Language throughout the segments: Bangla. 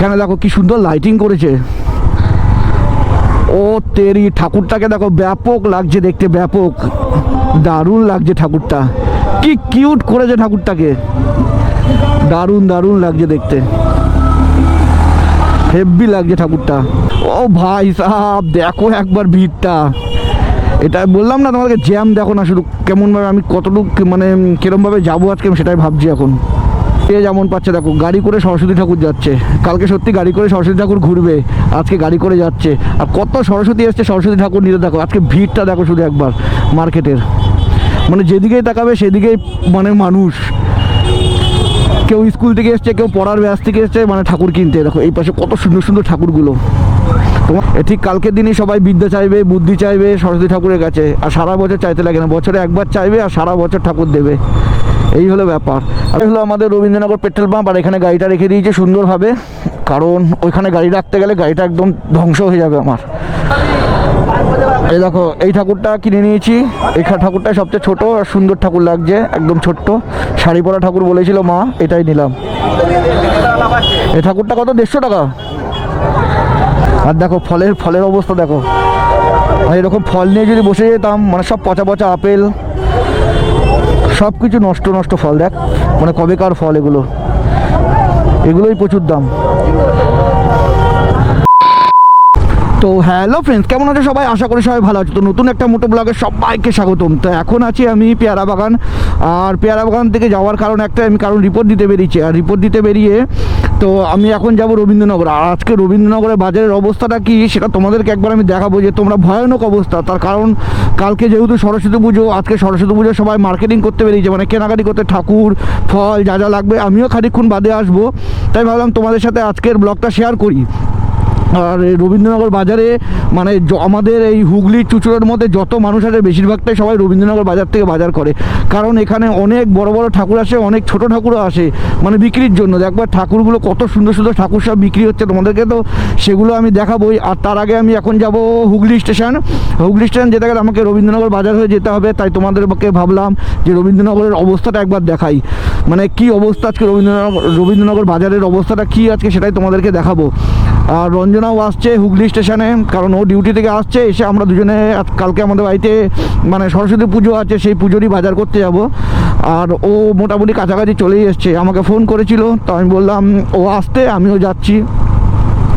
এখানে দেখো কি সুন্দর লাইটিং করেছে। ও তেরি, ঠাকুরটাকে দেখো ব্যাপক লাগছে দেখতে, ব্যাপক। দারুণ লাগছে ঠাকুরটা। কি কিউট করেছে ঠাকুরটাকে। দারুণ দারুণ লাগছে দেখতে। হেভি লাগছে ঠাকুরটা। ও ভাই সাহাব, দেখো একবার ভিড়টা। এটা বললাম না তোমাদেরকে জ্যাম দেখো না শুধু কেমনভাবে আমি কতটুকু মানে কিরমভাবে যাব আজকে আমি সেটাই ভাবছি এখন। এ যেমন পাচ্ছে। দেখো, গাড়ি করে সরস্বতী ঠাকুর যাচ্ছে। কালকে সত্যি গাড়ি করে সরস্বতী ঠাকুর ঘুরবে। আজকে গাড়ি করে যাচ্ছে। আর কত সরস্বতী এসছে, সরস্বতী ঠাকুর নিতে দেখো। আজকে ভিড়টা দেখো শুধু একবার, মার্কেটের। মানে যেদিকেই তাকাবে সেদিকেই মানে মানুষ। কেউ স্কুল থেকে এসছে, কেউ পড়ার ব্যাস থেকে এসছে মানে ঠাকুর কিনতে। দেখো, এই পাশে কত সুন্দর সুন্দর ঠাকুরগুলো। এ ঠিক কালকের দিনই সবাই বিদ্যা চাইবে, বুদ্ধি চাইবে, সরস্বতী ঠাকুরের কাছে। আর সারা বছর চাইতে লাগে না। বছরে একবার চাইবে আর সারা বছর ঠাকুর দেবে। এই হলো ব্যাপার। আর হলো আমাদের রবীন্দ্রনগর পেট্রোল পাম্প, আর এখানে গাড়িটা রেখে দিয়েছে সুন্দরভাবে, কারণ ওইখানে গাড়ি রাখতে গেলে গাড়িটা একদম ধ্বংস হয়ে যাবে আমার। এই দেখো, এই ঠাকুরটা কিনে নিয়েছি। এই ঠাকুরটা সবচেয়ে ছোট, আর সুন্দর ঠাকুর লাগছে, একদম ছোট্ট। শাড়ি পরা ঠাকুর বলেছিল মা, এটাই নিলাম। এই ঠাকুরটা কত? দেড়শো টাকা? আর দেখো, ফলের ফলের অবস্থা দেখো। আর এরকম ফল নিয়ে যদি বসে যেতাম মানে সব পচা পচা আপেল সব কিছু নষ্ট নষ্ট ফল দেখ। মানে কবেকার ফল এগুলো। এগুলোই প্রচুর দাম। তো হ্যালো ফ্রেন্ডস কেমন আছে সবাই? আশা করি সবাই ভালো আছে। তো নতুন একটা মোটো ব্লগে সবাইকে স্বাগতম। তো এখন আছি আমি পেয়ারা বাগান। আর পেয়ারা বাগান থেকে যাওয়ার কারণ একটা আমি কারণ রিপোর্ট দিতে বেরিয়েছি। আর রিপোর্ট দিতে বেরিয়ে তো আমি এখন যাব রবীন্দ্রনগর। আর আজকে রবীন্দ্রনগরের বাজারের অবস্থাটা কি, সেটা তোমাদেরকে একবার আমি দেখাবো যে তোমরা ভয়ানক অবস্থা। তার কারণ কালকে যেহেতু সরস্বতী পুজো, আজকে সরস্বতী পুজো সবাই মার্কেটিং করতে বেরিয়েছে। মানে কেনাকাটি করতে ঠাকুর, ফল যা যা লাগবে, আমিও খানিকক্ষণ বাদে আসব। তাই ভাবলাম তোমাদের সাথে আজকের ব্লগটা শেয়ার করি। আর রবীন্দ্রনগর বাজারে মানে আমাদের এই হুগলি চুচুড়োর মধ্যে যত মানুষ আছে বেশিরভাগটাই সবাই রবীন্দ্রনগর বাজার থেকে বাজার করে। কারণ এখানে অনেক বড় বড় ঠাকুর আসে, অনেক ছোট ঠাকুরও আসে মানে বিক্রির জন্য। একবার ঠাকুরগুলো কত সুন্দর সুন্দর ঠাকুর সব বিক্রি হচ্ছে তোমাদেরকে তো সেগুলো আমি দেখাবোই। আর তার আগে আমি এখন যাব হুগলি স্টেশন। হুগলি স্টেশন যেতে গেলে আমাকে রবীন্দ্রনগর বাজার হয়ে যেতে হবে, তাই তোমাদেরকে ভাবলাম যে রবীন্দ্রনগরের অবস্থাটা একবার দেখাই। মানে কি অবস্থা আজকে রবীন্দ্রনগর রবীন্দ্রনগর বাজারের অবস্থাটা কি আজকে সেটাই তোমাদেরকে দেখাবো। আর রঞ্জনাও আসছে হুগলি স্টেশনে, কারণ ও ডিউটি থেকে আসছে, এসে আমরা দুজনে কালকে আমাদের বাড়িতে মানে সরস্বতী পুজো আছে, সেই পুজোরই বাজার করতে যাব। আর ও মোটামুটি কাছাকাছি চলেই এসছে, আমাকে ফোন করেছিল, তো আমি বললাম, ও আসতে, আমিও যাচ্ছি।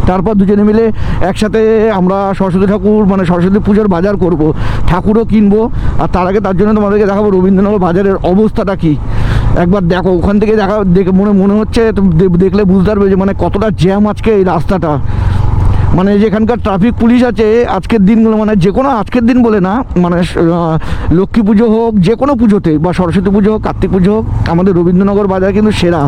তারপর দুজনে মিলে একসাথে আমরা সরস্বতী ঠাকুর মানে সরস্বতী পুজোর বাজার করব, ঠাকুরও কিনবো। আর তার আগে তার জন্য তোমাদেরকে দেখাবো রবীন্দ্রনগর বাজারের অবস্থাটা কি। একবার দেখো, ওখান থেকে দেখা, দেখে মনে মনে হচ্ছে দেখলে বুঝতে পারবে যে মানে কতটা জ্যাম আজকে এই রাস্তাটা। মানে যেখানকার ট্রাফিক পুলিশ আছে, আজকের দিনগুলো মানে যে কোনো আজকের দিন বলে না মানে লক্ষ্মী পুজো হোক, যে কোনো পুজোতে, বা সরস্বতী পুজো হোক, কার্তিক পুজো হোক, আমাদের রবীন্দ্রনগর বাজার কিন্তু সেরা,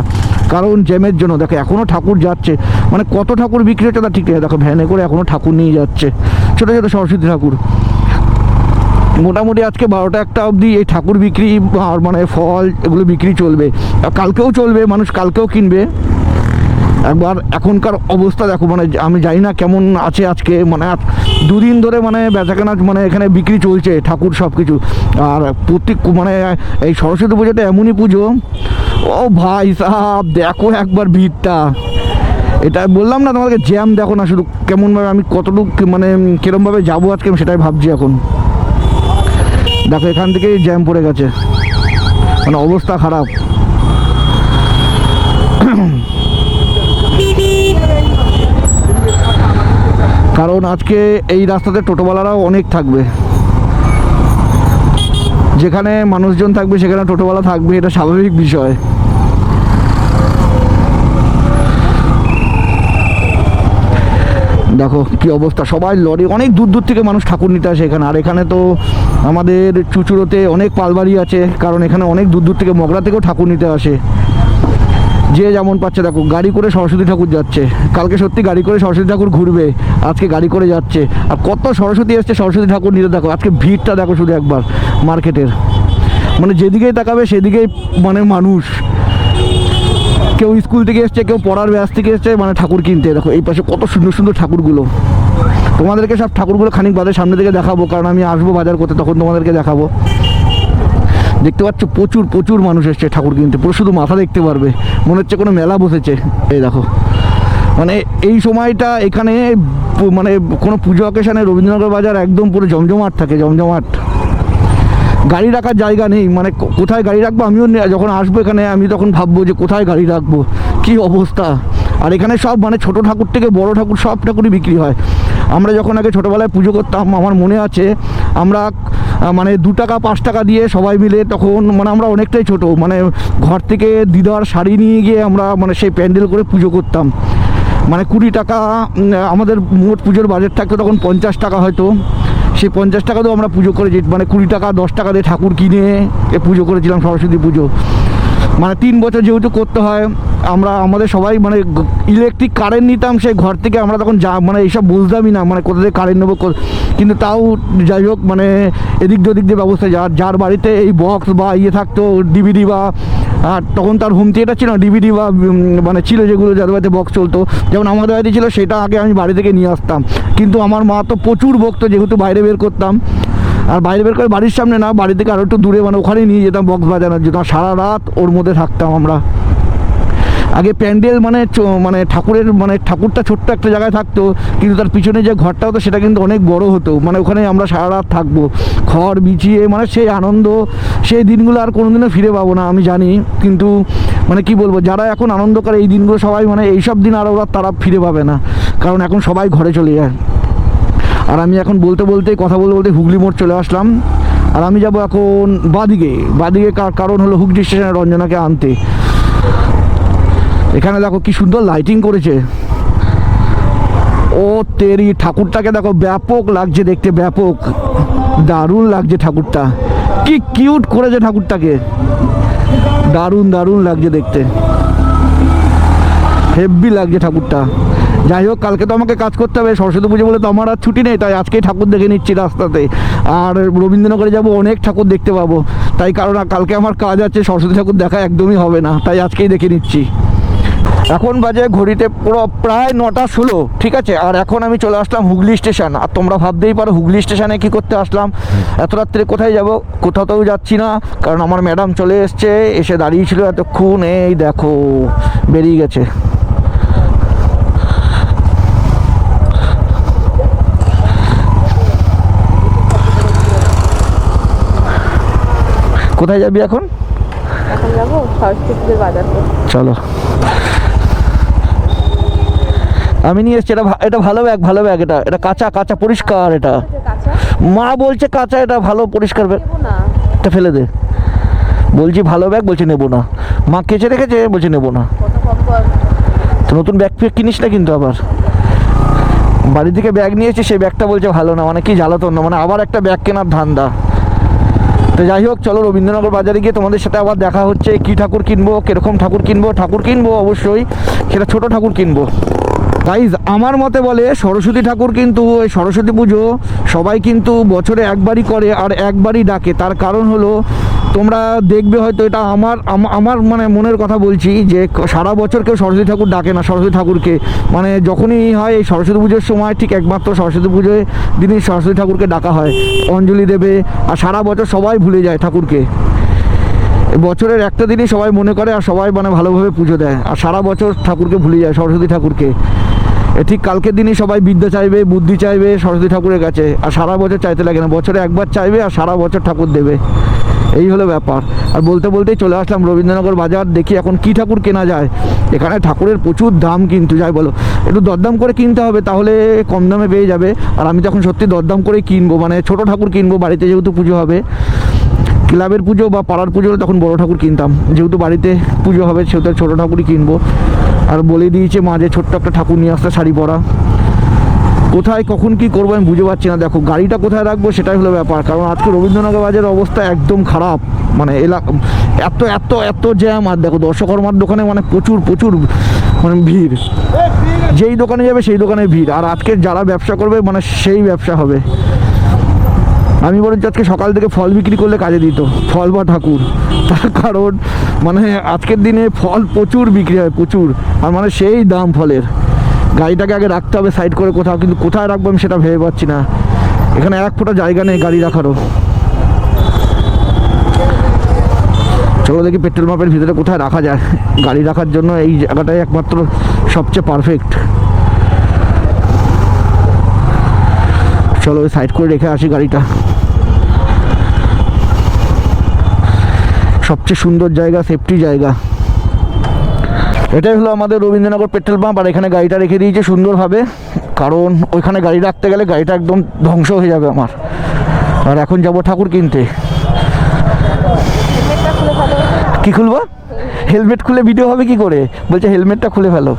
কারণ জ্যামের জন্য। দেখো এখনও ঠাকুর যাচ্ছে। মানে কত ঠাকুর বিক্রি হচ্ছে তা ঠিক নেই। দেখো, ভ্যানে করে এখনও ঠাকুর নিয়ে যাচ্ছে। ছোটো ছোটো সরস্বতী ঠাকুর। মোটামুটি আজকে বারোটা একটা অবধি এই ঠাকুর বিক্রি মানে ফল এগুলো বিক্রি চলবে। কালকেও চলবে, মানুষ কালকেও কিনবে। একবার এখনকার অবস্থা দেখো মানে আমি জানি না কেমন আছে আজকে মানে দুদিন ধরে মানে বেচাকেনা মানে এখানে বিক্রি চলছে, ঠাকুর সব কিছু আর প্রত্যেক মানে এই সরস্বতী পুজোটা এমনই পুজো। ও ভাই সাহাব, দেখো একবার ভিড়টা। এটা বললাম না তোমাকে জ্যাম দেখো না শুধু কেমনভাবে আমি কতটুকু মানে কিরমভাবে যাব আজকে, আমি সেটাই ভাবছি এখন। দেখো, এখান থেকেই জ্যাম পড়ে গেছে। মানে অবস্থা খারাপ। কারণ আজকে এই রাস্তাতে টোটোওয়ালারাও অনেক থাকবে। যেখানে মানুষজন থাকবে, সেখানে টোটোওয়ালা থাকবে, এটা স্বাভাবিক বিষয়। দেখো কি অবস্থা, সবাই লরি, অনেক দূর দূর থেকে মানুষ ঠাকুর নিতে আসে এখানে। আর এখানে তো আমাদের চুচুড়োতে অনেক পালবাড়ি আছে, কারণ এখানে অনেক দূর দূর থেকে মগরা থেকেও ঠাকুর নিতে আসে। যে যেমন পাচ্ছে, দেখো, গাড়ি করে সরস্বতী ঠাকুর যাচ্ছে। কালকে সত্যি গাড়ি করে সরস্বতী ঠাকুর ঘুরবে, আজকে গাড়ি করে যাচ্ছে। আর কত সরস্বতী এসছে, সরস্বতী ঠাকুর নিতে দেখো, আজকে ভিড়টা দেখো শুধু একবার, মার্কেটের। মানে যেদিকেই তাকাবে, সেদিকেই মানে মানুষ। কেউ স্কুল থেকে এসছে, কেউ পড়ার ব্যাস থেকে এসছে মানে ঠাকুর কিনতে। দেখো, এই পাশে কত সুন্দর সুন্দর ঠাকুরগুলো। তোমাদেরকে সব ঠাকুরগুলো খানিক বাদে সামনে থেকে দেখাবো, কারণ আমি আসব বাজার করতে, তখন তোমাদেরকে দেখাবো। দেখতে পাচ্ছ, প্রচুর প্রচুর মানুষ এসছে ঠাকুর কিনতে। পুরো শুধু মাথা দেখতে পারবে। মনে হচ্ছে কোনো মেলা বসেছে। এই দেখো। মানে এই সময়টা এখানে মানে কোনো পুজো অকেশানে রবীন্দ্রনগর বাজার একদম পুরো জমজমাট থাকে, জমজমাট। গাড়ি রাখার জায়গা নেই। মানে কোথায় গাড়ি রাখব? আমিও যখন আসব এখানে, আমি তখন ভাববো যে কোথায় গাড়ি রাখব? কি অবস্থা? আর এখানে সব মানে ছোট ঠাকুর থেকে বড় ঠাকুর সব ঠাকুরই বিক্রি হয়। আমরা যখন আগে ছোটোবেলায় পুজো করতাম, আমার মনে আছে, আমরা মানে দু টাকা, পাঁচ টাকা দিয়ে সবাই মিলে তখন মানে আমরা অনেকটাই ছোট। মানে ঘর থেকে দিদার শাড়ি নিয়ে গিয়ে আমরা মানে সেই প্যান্ডেল করে পুজো করতাম। মানে কুড়ি টাকা আমাদের মোট পুজোর বাজেট থাকতো তখন পঞ্চাশ টাকা হয়তো। সেই পঞ্চাশ টাকা টাকাতেও আমরা পুজো করেছি। মানে কুড়ি টাকা, দশ টাকা দিয়ে ঠাকুর কিনে এ পুজো করেছিলাম সরস্বতী পুজো। মানে তিন বছর যেহেতু করতে হয় আমরা, আমাদের সবাই মানে ইলেকট্রিক কারেন্ট নিতাম সেই ঘর থেকে, আমরা তখন যা মানে এইসব বুঝতামই না মানে কোথা থেকে কারেন্ট নেব কিন্তু তাও যাই হোক মানে এদিক ওদিক দিয়ে ব্যবস্থা, যার যার বাড়িতে এই বক্স বা ইয়ে থাকতো ডিভিডি বা, আর তখন তার হোম থিয়েটার ছিল ডিভিডি বা মানে ছিল যেগুলো যাদের বাড়িতে বক্স চলতো, যেমন আমাদের বাড়িতে ছিল, সেটা আগে আমি বাড়ি থেকে নিয়ে আসতাম। কিন্তু আমার মা তো প্রচুর বকতো, যেহেতু বাইরে বের করতাম। আর বাইরে বের করে বাড়ির সামনে না, বাড়ি থেকে আরও একটু দূরে মানে ওখানেই নিয়ে যেতাম বক্স বাজানোর জন্য সারা রাত ওর মধ্যে থাকতাম আমরা। আগে প্যান্ডেল মানে মানে ঠাকুরের মানে ঠাকুরটা ছোট্ট একটা জায়গায় থাকতো, কিন্তু তার পিছনে যে ঘরটা হতো সেটা কিন্তু অনেক বড় হতো। মানে ওখানে আমরা সারা রাত থাকব। খড় বিছিয়ে মানে সেই আনন্দ, সেই দিনগুলো আর কোনোদিনও ফিরে পাবো না, আমি জানি। কিন্তু মানে কি বলব, যারা এখন আনন্দ করে এই দিনগুলো সবাই মানে এইসব দিন আর ওরা, তারা ফিরে পাবে না। কারণ এখন সবাই ঘরে চলে যায়। আর আমি এখন বলতে বলতে, কথা বলতে বলতে হুগলি মোড় চলে আসলাম। আর আমি যাব এখন বাদিকে। বাদিকে কার- কারণ হলো হুগলি স্টেশনে রঞ্জনাকে আনতে। এখানে দেখো কি সুন্দর লাইটিং করেছে। ও তেরি, ঠাকুরটাকে দেখো ব্যাপক লাগছে দেখতে, ব্যাপক। দারুণ লাগছে ঠাকুরটা। কি কিউট করেছে ঠাকুরটাকে। দারুণ দারুণ লাগছে দেখতে। হেভি লাগছে ঠাকুরটা। যাই হোক, কালকে তো আমাকে কাজ করতে হবে, সরস্বতী পুজো বলে তো আমার আর ছুটি নেই, তাই আজকেই ঠাকুর দেখে নিচ্ছি রাস্তাতে। আর রবীন্দ্রনগরে যাব, অনেক ঠাকুর দেখতে পাবো। তাই কারণ, কালকে আমার কাজ আছে, সরস্বতী ঠাকুর দেখা একদমই হবে না, তাই আজকেই দেখে নিচ্ছি। এখন বাজে ঘড়িতে পুরো প্রায় নটা ষোলো ঠিক আছে? আর এখন আমি চলে আসলাম হুগলি স্টেশন। আর তোমরা ভাবতেই পারো হুগলি স্টেশনে কি করতে আসলাম। এত রাত্রে কোথায় যাব? কোথাও যাচ্ছি না কারণ আমার ম্যাডাম চলে এসছে এসে দাঁড়িয়েছিল এতক্ষণ। এই দেখো বেরিয়ে গেছে। কোথায় যাবি এখন? এখন যাব সরস্বতী বাজার। চলো। আমি নিয়ে এসছি এটা এটা ভালো ব্যাগ ভালো ব্যাগ এটা। এটা কাঁচা কাঁচা পরিষ্কার এটা। মা বলছে কাঁচা এটা ভালো পরিষ্কার ব্যাগ এটা ফেলে দে। বলছি ভালো ব্যাগ বলছে নেব না। মা কেচে রেখেছে বলছে নেব না। তো নতুন ব্যাগ ফ্যাগ কিনিস না কিন্তু আবার। বাড়ি থেকে ব্যাগ নিয়েছি সেই ব্যাগটা বলছে ভালো না। মানে কি জ্বালাতন না মানে আবার একটা ব্যাগ কেনার ধান্দা। তো যাই হোক চলো রবীন্দ্রনগর বাজারে গিয়ে তোমাদের সাথে আবার দেখা হচ্ছে কি ঠাকুর কিনবো কীরকম ঠাকুর কিনবো ঠাকুর কিনবো অবশ্যই। সেটা ছোট ঠাকুর কিনবো। গাইজ আমার মতে বলে সরস্বতী ঠাকুর কিন্তু এই সরস্বতী পুজো সবাই কিন্তু বছরে একবারই করে আর একবারই ডাকে। তার কারণ হলো তোমরা দেখবে হয়তো এটা আমার আমার মানে মনের কথা বলছি যে সারা বছর কেউ সরস্বতী ঠাকুর ডাকে না সরস্বতী ঠাকুরকে। মানে যখনই হয় এই সরস্বতী পুজোর সময় ঠিক একমাত্র সরস্বতী পুজোয় দিনই সরস্বতী ঠাকুরকে ডাকা হয়, অঞ্জলি দেবে আর সারা বছর সবাই ভুলে যায় ঠাকুরকে। বছরের একটা দিনই সবাই মনে করে আর সবাই মানে ভালোভাবে পুজো দেয়। আর সারা বছর ঠাকুরকে ভুলে যায় সরস্বতী ঠাকুরকে। ঠিক কালকের দিনই সবাই বিদ্যা চাইবে, বুদ্ধি চাইবে, সরস্বতী ঠাকুরের কাছে। আর সারা বছর চাইতে লাগে না, বছরে একবার চাইবে আর সারা বছর ঠাকুর দেবে। এই হলো ব্যাপার। আর বলতে বলতেই চলে আসলাম রবীন্দ্রনগর বাজার, দেখি এখন কি ঠাকুর কেনা যায়। এখানে ঠাকুরের প্রচুর দাম কিন্তু, যাই বলো। একটু দরদাম করে কিনতে হবে, তাহলে কম দামে পেয়ে যাবে। আর আমি তখন সত্যি দরদাম করেই কিনবো মানে ছোট ঠাকুর কিনবো, বাড়িতে যেহেতু পুজো হবে। ক্লাবের পুজো বা পাড়ার পুজো তখন বড় ঠাকুর কিনতাম। যেহেতু বাড়িতে পুজো হবে, সেহেতু ছোটো ঠাকুরই কিনবো। আর বলে দিয়েছে মাঝে ছোট্ট একটা ঠাকুর নিয়ে আসতে, শাড়ি পরা। কোথায়, কখন কি করব আমি বুঝে পাচ্ছি না। দেখো, গাড়িটা কোথায় রাখব সেটাই হলো ব্যাপার। কারণ আজকে রবীন্দ্রনগর বাজারের অবস্থা একদম খারাপ। মানে এলাকা এত এত এত জ্যাম। আর দেখো, দর্শকর্মার দোকানে মানে প্রচুর প্রচুর মানে ভিড়। যেই দোকানে যাবে সেই দোকানে ভিড়। আর আজকে যারা ব্যবসা করবে মানে সেই ব্যবসা হবে। আমি বরঞ্চ আজকে সকাল থেকে ফল বিক্রি করলে কাজে দিত, ফল বা ঠাকুর। তার কারণ মানে আজকের দিনে ফল প্রচুর বিক্রি হয়, প্রচুর। আর মানে সেই দাম ফলের। গাড়িটাকে আগে রাখতে হবে সাইড করে কোথাও, কিন্তু কোথায় রাখব আমি সেটা ভেবে পাচ্ছি না। এখানে এক ফোঁটা জায়গা নেই গাড়ি রাখারও। চলো দেখি পেট্রোল পাম্পের ভিতরে কোথায় রাখা যায়। গাড়ি রাখার জন্য এই জায়গাটাই একমাত্র সবচেয়ে পারফেক্ট চলো সাইড করে রেখে আসি গাড়িটা। সবচেয়ে সুন্দর জায়গা সেফটি জায়গা। এটাই হলো আমাদের রবীন্দ্রনগর পেট্রোল পাম্প, আর এখানে গাড়িটা রেখে দিয়েছে সুন্দরভাবে। কারণ ওইখানে গাড়ি রাখতে গেলে গাড়িটা একদম ধ্বংস হয়ে যাবে আমার। আর এখন যাব ঠাকুর কিনতে। কি খুলবো? হেলমেট খুলে ভিডিও হবে কি করে? বলছে হেলমেটটা খুলে ফেলো।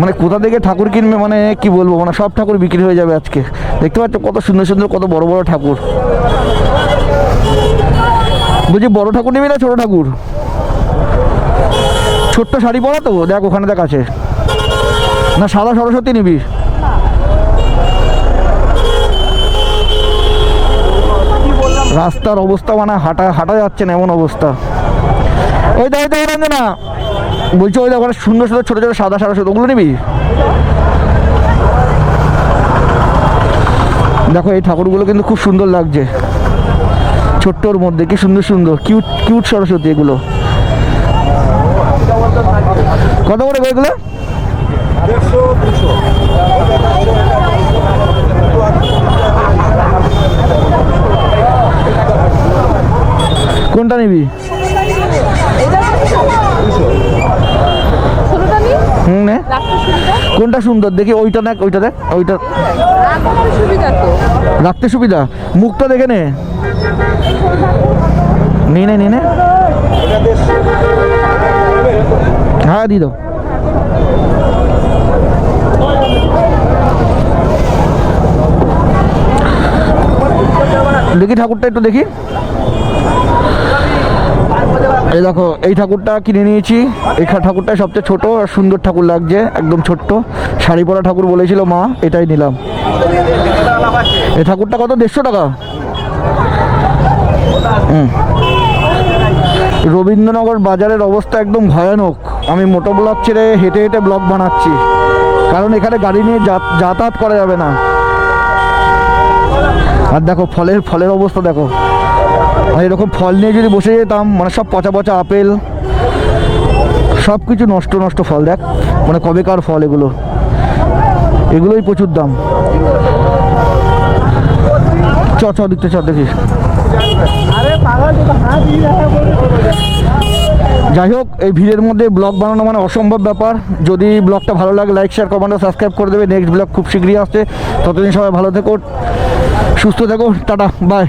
মানে কোথা থেকে ঠাকুর কিনবে মানে কি বলব? মানে সব ঠাকুর বিক্রি হয়ে যাবে আজকে। দেখতে পাচ্ছ কত সুন্দর সুন্দর, কত বড় বড় ঠাকুর। বলছি বড় ঠাকুর নিবি না ছোট ঠাকুর? ছোট্ট শাড়ি পরা তো? দেখ, ওখানে দেখ আছে। না, সাদা সরস্বতী নিবি। রাস্তার অবস্থা মানে হাঁটা হাঁটা যাচ্ছে না, এমন অবস্থা। ওই দেখ দেখ না বলছি, ওই দেখ সুন্দর সুন্দর, ছোটো ছোটো সাদা সাদা ওগুলো নিবি? দেখো, এই ঠাকুরগুলো কিন্তু খুব সুন্দর লাগছে। ছোট্টর মধ্যে কি সুন্দর সুন্দর কিউট কিউট সরস্বতী এগুলো। কত করে এগুলো কোনটা নিবি ছোটটা নি হুম নে রাখতে সুবিধা কোনটা সুন্দর? দেখি ওইটা দেখ ওইটা দেখ, ওইটা। রাখতে সুবিধা? মুখটা দেখে নে। নিয়ে নে নিয়ে নে। হ্যাঁ দিয়ে দেখি ঠাকুরটা একটু দেখি। এই দেখো, এই ঠাকুরটা কিনে নিয়েছি। এই ঠাকুরটা সবচেয়ে ছোট আর সুন্দর ঠাকুর লাগছে, একদম ছোট্ট। শাড়ি পরা ঠাকুর বলেছিল মা, এটাই নিলাম। এই ঠাকুরটা কত? দেড়শো টাকা। হুম। রবীন্দ্রনগর বাজারের অবস্থা একদম ভয়ানক। আমি মোটো ব্লক ছেড়ে হেঁটে হেঁটে ব্লক বানাচ্ছি। কারণ এখানে গাড়ি নিয়ে যাতায়াত করা যাবে না। আর দেখো, ফলের ফলের অবস্থা দেখো। আর এরকম ফল নিয়ে যদি বসে যেতাম মানে সব পচা পচা আপেল সব কিছু নষ্ট নষ্ট ফল, দেখ মানে কবেকার ফল এগুলো। এগুলোই প্রচুর দাম। চ চ দিতে চ, দেখি। যাই হোক, এই ভিড়ের মধ্যে ব্লগ বানানো মানে অসম্ভব ব্যাপার। যদি ব্লগটা ভালো লাগে লাইক শেয়ার কমেন্ট সাবস্ক্রাইব করে দেবে। নেক্সট ব্লগ খুব শীঘ্রই আসছে। ততদিন সবাই ভালো থেকো, সুস্থ থেকো, টাটা বাই